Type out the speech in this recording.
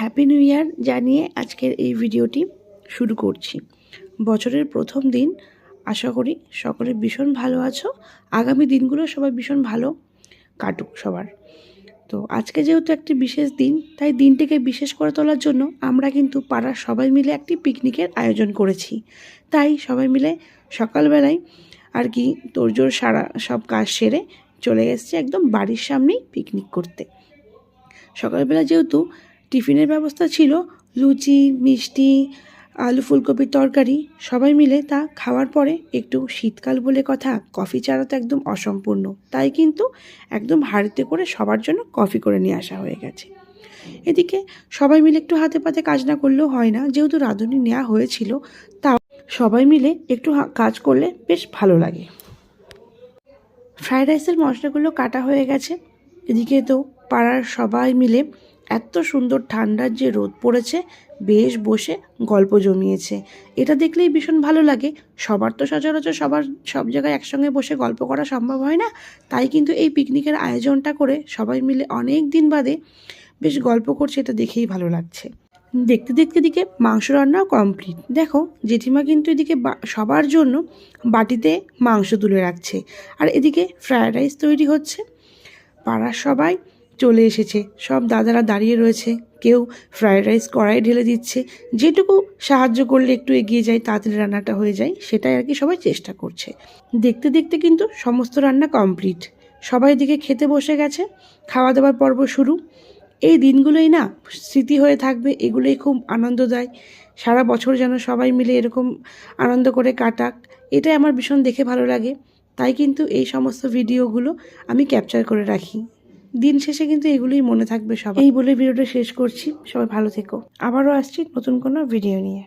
Happy new year জানিয়ে আজকের এই ভিডিওটি শুরু করছি। বছরের প্রথম দিন, আশা করি সকলে ভীষণ ভালো আছো। আগামী দিনগুলো সবাই ভীষণ ভালো কাটুক সবার। তো আজকে যেহেতু একটি বিশেষ দিন, তাই দিনটিকে বিশেষ করে তোলার জন্য আমরা কিন্তু পাড়ার সবাই মিলে একটি পিকনিকের আয়োজন করেছি। তাই সবাই মিলে সকালবেলায় আর কি তোড়জোড় সারা সব কাজ সেরে চলে এসেছি একদম বাড়ির সামনেই পিকনিক করতে। সকালবেলা যেহেতু টিফিনের ব্যবস্থা ছিল, লুচি, মিষ্টি, আলু ফুলকপির তরকারি, সবাই মিলে তা খাওয়ার পরে একটু শীতকাল বলে কথা, কফি ছাড়া তো একদম অসম্পূর্ণ। তাই কিন্তু একদম হাড়িতে করে সবার জন্য কফি করে নিয়ে আসা হয়ে গেছে। এদিকে সবাই মিলে একটু হাতে পাতে কাজ না করলেও হয় না, যেহেতু রাঁধুনি নেওয়া হয়েছিল, তাও সবাই মিলে একটু কাজ করলে বেশ ভালো লাগে। ফ্রাইড রাইসের মশলাগুলো কাটা হয়ে গেছে। এদিকে তো পাড়ার সবাই মিলে এত সুন্দর ঠান্ডার যে রোদ পড়েছে, বেশ বসে গল্প জমিয়েছে। এটা দেখলেই ভীষণ ভালো লাগে। সবার তো সচরাচর সবার সব জায়গায় একসঙ্গে বসে গল্প করা সম্ভব হয় না। তাই কিন্তু এই পিকনিকের আয়োজনটা করে সবাই মিলে অনেক দিন বাদে বেশ গল্প করছে, এটা দেখেই ভালো লাগছে। দেখতে দেখতে দিকে মাংস রান্নাও কমপ্লিট দেখো, জেঠিমা কিন্তু এদিকে সবার জন্য বাটিতে মাংস তুলে রাখছে। আর এদিকে ফ্রায়েড রাইস তৈরি হচ্ছে। পাড়ার সবাই চলে এসেছে। সব দাদারা দাঁড়িয়ে রয়েছে। কেউ ফ্রায়েড রাইস কড়াই ঢেলে দিচ্ছে। যেটুকু সাহায্য করলে একটু এগিয়ে যায়, তাড়াতাড়ি রান্নাটা হয়ে যায়, সেটাই আর কি সবাই চেষ্টা করছে। দেখতে দেখতে কিন্তু সমস্ত রান্না কমপ্লিট। সবাই দিকে খেতে বসে গেছে। খাওয়া দাওয়ার পর্ব শুরু। এই দিনগুলোই না স্মৃতি হয়ে থাকবে, এগুলোই খুব আনন্দ দেয় সারা বছর যেন সবাই মিলে এরকম আনন্দ করে কাটাক, এটাই আমার ভীষণ দেখে ভালো লাগে। তাই কিন্তু এই সমস্ত ভিডিওগুলো আমি ক্যাপচার করে রাখি। দিন শেষে কিন্তু এগুলোই মনে থাকবে সবাই এই বলে ভিডিওটা শেষ করছি। সবাই ভালো থেকো। আবারও আসছি নতুন কোনো ভিডিও নিয়ে।